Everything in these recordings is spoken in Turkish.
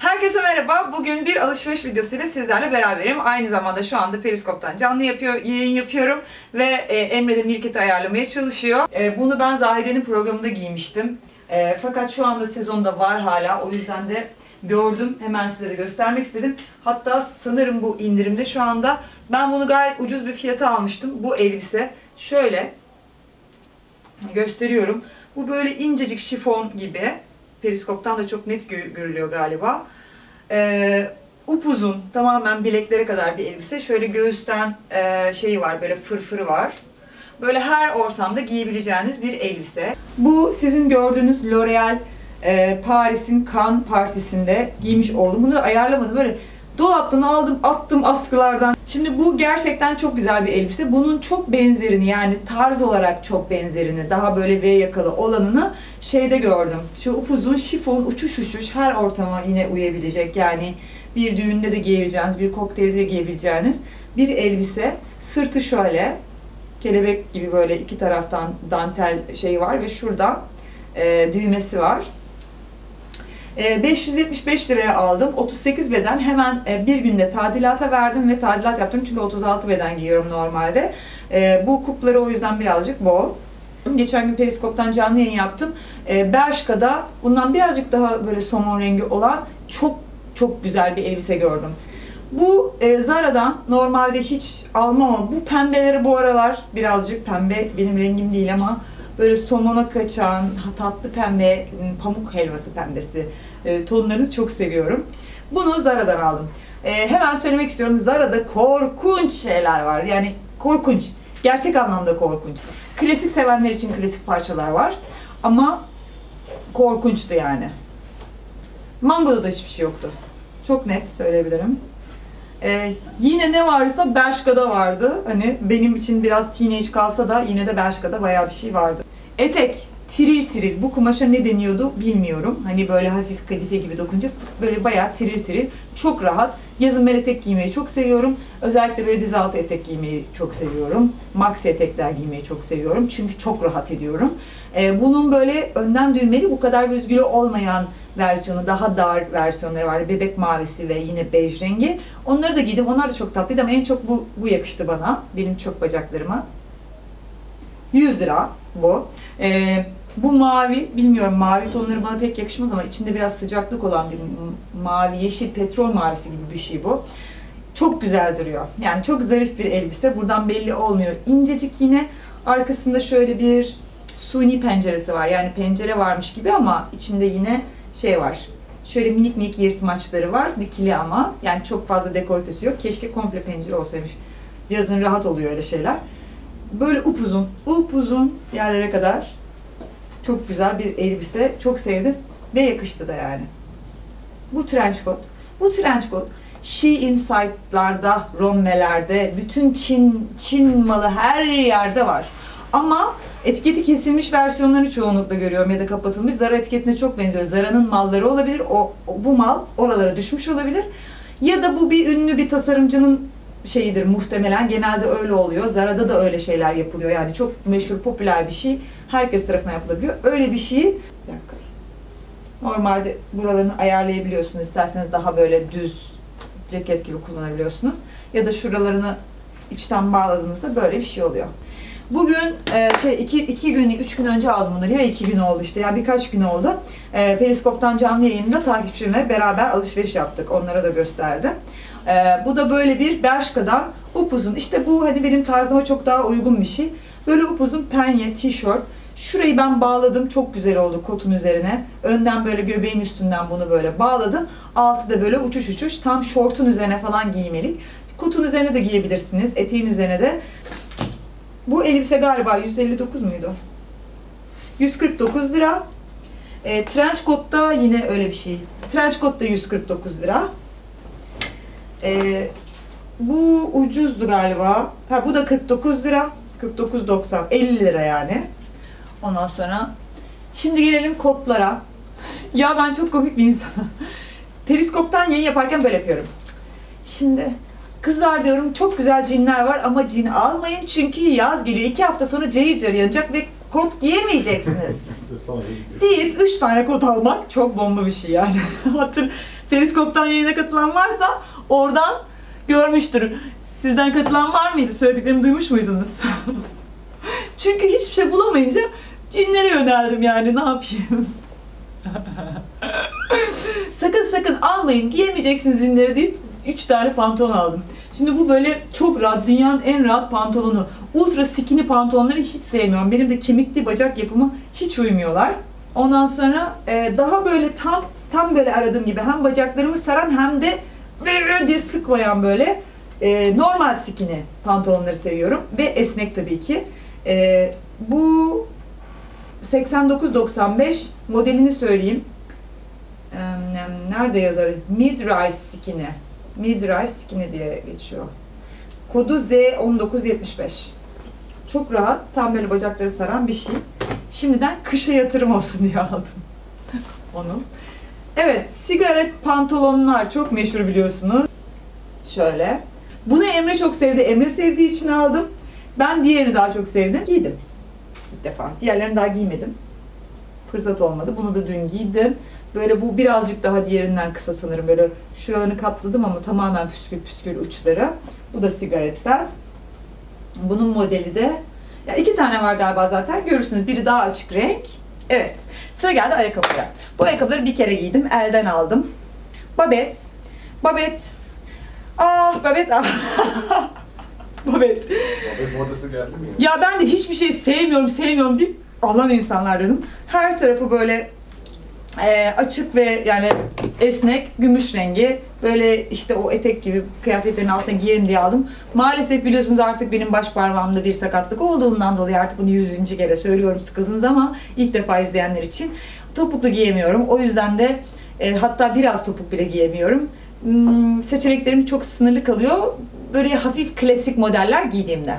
Herkese merhaba. Bugün bir alışveriş videosuyla sizlerle beraberim. Aynı zamanda şu anda Periskop'tan canlı yapıyor, yayın yapıyorum ve e, Emre de Mirket'i ayarlamaya çalışıyor. E, bunu ben Zahide'nin programında giymiştim. E, fakat şu anda sezonda var hala. O yüzden de gördüm. Hemen size de göstermek istedim. Hatta sanırım bu indirimde şu anda. Ben bunu gayet ucuz bir fiyata almıştım. Bu elbise şöyle gösteriyorum. Bu böyle incecik şifon gibi. Periskoptan da çok net gö- görülüyor galiba. Ee, upuzun, tamamen bileklere kadar bir elbise. Şöyle göğüsten e, şeyi var, böyle fırfırı var. Böyle her ortamda giyebileceğiniz bir elbise. Bu sizin gördüğünüz L'Oreal e, Paris'in Cannes partisinde giymiş oldum. Bunları ayarlamadım. Böyle dolaptan aldım, attım askılardan. Şimdi bu gerçekten çok güzel bir elbise. Bunun çok benzerini yani tarz olarak çok benzerini, daha böyle V yakalı olanını şeyde gördüm. Şu upuzun şifon uçuş uçuş her ortama yine uyabilecek. Yani bir düğünde de giyebileceğiniz, bir kokteylde de giyebileceğiniz bir elbise. Sırtı şöyle, kelebek gibi böyle iki taraftan dantel şey var ve şuradan e, düğmesi var. E, 575 liraya aldım. 38 beden hemen e, bir günde tadilata verdim ve tadilat yaptım. Çünkü 36 beden giyiyorum normalde. E, bu kupları o yüzden birazcık bol. Geçen gün Periskop'tan canlı yayın yaptım. E, Bershka'da bundan birazcık daha böyle somon rengi olan çok çok güzel bir elbise gördüm. Bu e, Zara'dan normalde hiç almam ama bu pembeleri bu aralar birazcık pembe benim rengim değil ama böyle somona kaçan tatlı pembe pamuk helvası pembesi e, tonlarını çok seviyorum. Bunu Zara'dan aldım. E, hemen söylemek istiyorum Zara'da korkunç şeyler var. Yani korkunç. Gerçek anlamda korkunç. Klasik sevenler için klasik parçalar var. Ama korkunçtu yani. Mango'da da hiçbir şey yoktu. Çok net söyleyebilirim. Ee, yine ne varsa Bershka'da vardı. Hani benim için biraz teenage kalsa da yine de Bershka'da bayağı bir şey vardı. Etek, tiril tiril. Bu kumaşa ne deniyordu bilmiyorum. Hani böyle hafif kadife gibi dokunca böyle bayağı tiril tiril. Çok rahat. Yazın ben etek giymeyi çok seviyorum. Özellikle böyle diz altı etek giymeyi çok seviyorum. Maxi etekler giymeyi çok seviyorum. Çünkü çok rahat ediyorum. Ee, bunun böyle önden düğmeli bu kadar büzgülü olmayan versiyonu, daha dar versiyonları var. Bebek mavisi ve yine bej rengi. Onları da giydim. Onlar da çok tatlıydı ama en çok bu, bu yakıştı bana. Benim çok bacaklarıma. 100 lira bu. Ee, bu mavi, bilmiyorum mavi tonları bana pek yakışmaz ama içinde biraz sıcaklık olan bir mavi, yeşil, petrol mavisi gibi bir şey bu. Çok güzel duruyor. Yani çok zarif bir elbise. Buradan belli olmuyor. İncecik yine. Arkasında şöyle bir suni penceresi var. Yani pencere varmış gibi ama içinde yine şey var. Şöyle minik minik yırtmaçları var. Dikili ama. Yani çok fazla dekoltesi yok. Keşke komple pencere olsaymış. Yazın rahat oluyor öyle şeyler. Böyle upuzun, upuzun yerlere kadar çok güzel bir elbise. Çok sevdim ve yakıştı da yani. Bu trench coat. Bu trench coat She Insight'larda, Romme'lerde, bütün Çin, Çin malı her yerde var. Ama etiketi kesilmiş versiyonlarını çoğunlukla görüyorum ya da kapatılmış. Zara etiketine çok benziyor. Zara'nın malları olabilir. O bu mal oralara düşmüş olabilir. Ya da bu bir ünlü bir tasarımcının şeyidir muhtemelen. Genelde öyle oluyor. Zara'da da öyle şeyler yapılıyor. Yani çok meşhur, popüler bir şey. Herkes tarafından yapılabiliyor. Öyle bir şeyi. Normalde buralarını ayarlayabiliyorsunuz. İsterseniz daha böyle düz ceket gibi kullanabiliyorsunuz. Ya da şuralarını içten bağladığınızda böyle bir şey oluyor. Bugün e, şey iki, iki gün, üç gün önce aldım bunları. Ya iki gün oldu işte ya birkaç gün oldu. E, Periskop'tan canlı yayında takipçilerimle beraber alışveriş yaptık. Onlara da gösterdim. E, bu da böyle bir Bershka'dan upuzun. İşte bu hani benim tarzıma çok daha uygun bir şey. Böyle upuzun penye, tişört. Şurayı ben bağladım. Çok güzel oldu kotun üzerine. Önden böyle göbeğin üstünden bunu böyle bağladım. Altı da böyle uçuş uçuş. Tam şortun üzerine falan giymelik. Kotun üzerine de giyebilirsiniz. Eteğin üzerine de. Bu elbise galiba 159 muydu? 149 lira. E, trench coat da yine öyle bir şey. Trench coat da 149 lira. E, bu ucuzdu galiba. Ha bu da 49 lira. 49.90. 50 lira yani. Ondan sonra şimdi gelelim kotlara. ya ben çok komik bir insanım. Periskoptan yayın yaparken böyle yapıyorum. Şimdi kızlar diyorum çok güzel cinler var ama cin almayın çünkü yaz geliyor. iki hafta sonra cayır cayır yanacak ve kot giyemeyeceksiniz deyip 3 tane kot almak çok bomba bir şey yani. Hatır, Periskop'tan yayına katılan varsa oradan görmüştür. Sizden katılan var mıydı? Söylediklerimi duymuş muydunuz? Çünkü hiçbir şey bulamayınca cinlere yöneldim yani ne yapayım? sakın sakın almayın giyemeyeceksiniz cinleri deyip 3 tane pantolon aldım. Şimdi bu böyle çok rahat, dünyanın en rahat pantolonu. Ultra skinny pantolonları hiç sevmiyorum. Benim de kemikli bacak yapımı hiç uymuyorlar. Ondan sonra e, daha böyle tam tam böyle aradığım gibi hem bacaklarımı saran hem de diye sıkmayan böyle e, normal skinny pantolonları seviyorum ve esnek tabii ki. E, bu 89-95 modelini söyleyeyim. Nerede yazar? Mid-rise skinny. Mid-rise skinny diye geçiyor. Kodu Z1975. Çok rahat, tam böyle bacakları saran bir şey. Şimdiden kışa yatırım olsun diye aldım onu. Evet, sigaret pantolonlar çok meşhur biliyorsunuz. Şöyle. Bunu Emre çok sevdi. Emre sevdiği için aldım. Ben diğerini daha çok sevdim. Giydim. İlk defa. Diğerlerini daha giymedim. Fırsat olmadı. Bunu da dün giydim. Böyle bu birazcık daha diğerinden kısa sanırım. Böyle şuralarını katladım ama tamamen püskül püskül uçları. Bu da sigaretten. Bunun modeli de ya iki tane var galiba zaten. Görürsünüz. Biri daha açık renk. Evet. Sıra geldi ayakkabıya. Bu ayakkabıları bir kere giydim. Elden aldım. Babet. Babet. Ah Babet ah. Babet. Abi modası geldi mi? Ya ben de hiçbir şey sevmiyorum, sevmiyorum deyip alan insanlar dedim. Her tarafı böyle e, açık ve yani esnek, gümüş rengi. Böyle işte o etek gibi kıyafetlerin altına giyerim diye aldım. Maalesef biliyorsunuz artık benim baş parmağımda bir sakatlık olduğundan dolayı artık bunu yüzüncü kere söylüyorum sıkıldınız ama ilk defa izleyenler için topuklu giyemiyorum. O yüzden de e, hatta biraz topuk bile giyemiyorum. Hmm, seçeneklerim çok sınırlı kalıyor. Böyle hafif klasik modeller giydiğimde.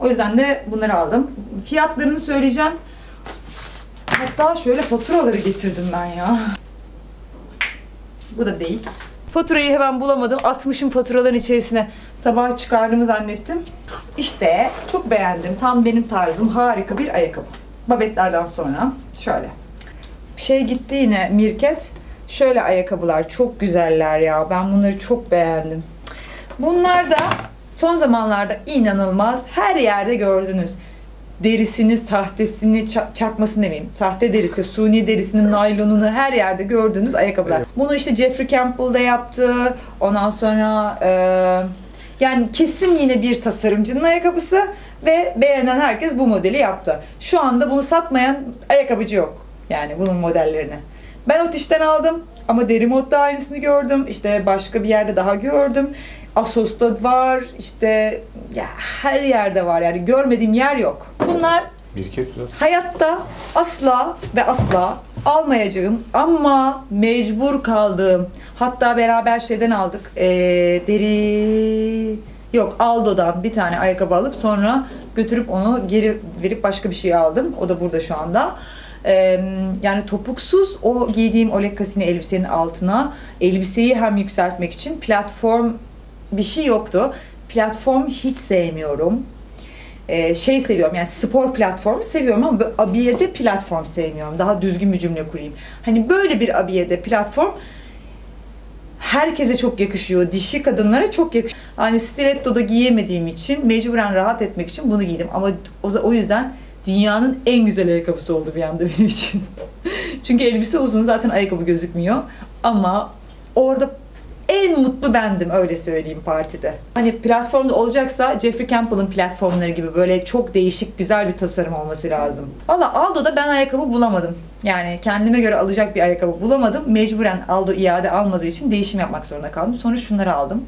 O yüzden de bunları aldım. Fiyatlarını söyleyeceğim. Hatta şöyle faturaları getirdim ben ya. Bu da değil. Faturayı hemen bulamadım. Atmışım faturaların içerisine. Sabah çıkardığımı zannettim. İşte çok beğendim. Tam benim tarzım. Harika bir ayakkabı. Babetlerden sonra şöyle. Şey gitti yine Mirket. Şöyle ayakkabılar çok güzeller ya. Ben bunları çok beğendim. Bunlar da son zamanlarda inanılmaz her yerde gördünüz. Derisini, sahtesini, ça- çakmasını demeyeyim. Sahte derisi, suni derisinin naylonunu her yerde gördüğünüz ayakkabılar. Evet. Bunu işte Jeffrey Campbell da yaptı. Ondan sonra e, yani kesin yine bir tasarımcının ayakkabısı ve beğenen herkes bu modeli yaptı. Şu anda bunu satmayan ayakkabıcı yok. Yani bunun modellerini. Ben Otiş'ten aldım ama Derimod'da aynısını gördüm. İşte başka bir yerde daha gördüm. Asos'ta var. işte ya her yerde var yani görmediğim yer yok. Bunlar Mirket biraz. hayatta asla ve asla almayacağım ama mecbur kaldığım hatta beraber şeyden aldık ee, deri yok Aldo'dan bir tane ayakkabı alıp sonra götürüp onu geri verip başka bir şey aldım o da burada şu anda Ee, yani topuksuz o giydiğim olekkasini elbisenin altına elbiseyi hem yükseltmek için platform bir şey yoktu platform hiç sevmiyorum ee, şey seviyorum yani spor platformu seviyorum ama abiyede platform sevmiyorum. Daha düzgün bir cümle kurayım. Hani böyle bir abiyede platform herkese çok yakışıyor. Dişi kadınlara çok yakışıyor. Hani stiletto da giyemediğim için mecburen rahat etmek için bunu giydim. Ama o, o yüzden dünyanın en güzel ayakkabısı oldu bir anda benim için. Çünkü elbise uzun zaten ayakkabı gözükmüyor. Ama orada en mutlu bendim öyle söyleyeyim partide. Hani platformda olacaksa Jeffrey Campbell'ın platformları gibi böyle çok değişik güzel bir tasarım olması lazım. Valla Aldo'da ben ayakkabı bulamadım. Yani kendime göre alacak bir ayakkabı bulamadım. Mecburen Aldo iade almadığı için değişim yapmak zorunda kaldım. Sonra şunları aldım.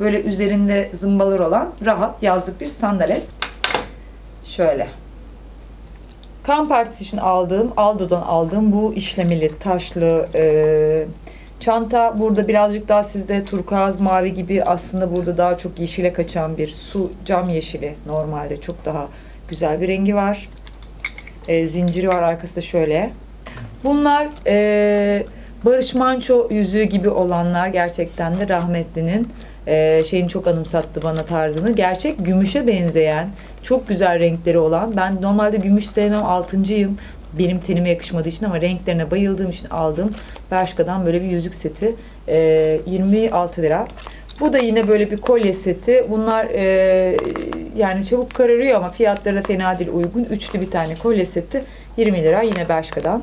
Böyle üzerinde zımbalar olan rahat yazlık bir sandalet. Şöyle. Kan partisi için aldığım, Aldo'dan aldığım bu işlemeli, taşlı e, çanta. Burada birazcık daha sizde turkuaz mavi gibi aslında burada daha çok yeşile kaçan bir su cam yeşili normalde çok daha güzel bir rengi var. E, zinciri var arkasında şöyle. Bunlar e, Barış Manço yüzüğü gibi olanlar gerçekten de rahmetlinin e, şeyini çok anımsattı bana tarzını. Gerçek gümüşe benzeyen, çok güzel renkleri olan. Ben normalde gümüş sevmem, altıncıyım. Benim tenime yakışmadığı için ama renklerine bayıldığım için aldım. Bershka'dan böyle bir yüzük seti. E, 26 lira. Bu da yine böyle bir kolye seti. Bunlar e, yani çabuk kararıyor ama fiyatları da fena değil uygun. Üçlü bir tane kolye seti 20 lira yine Bershka'dan.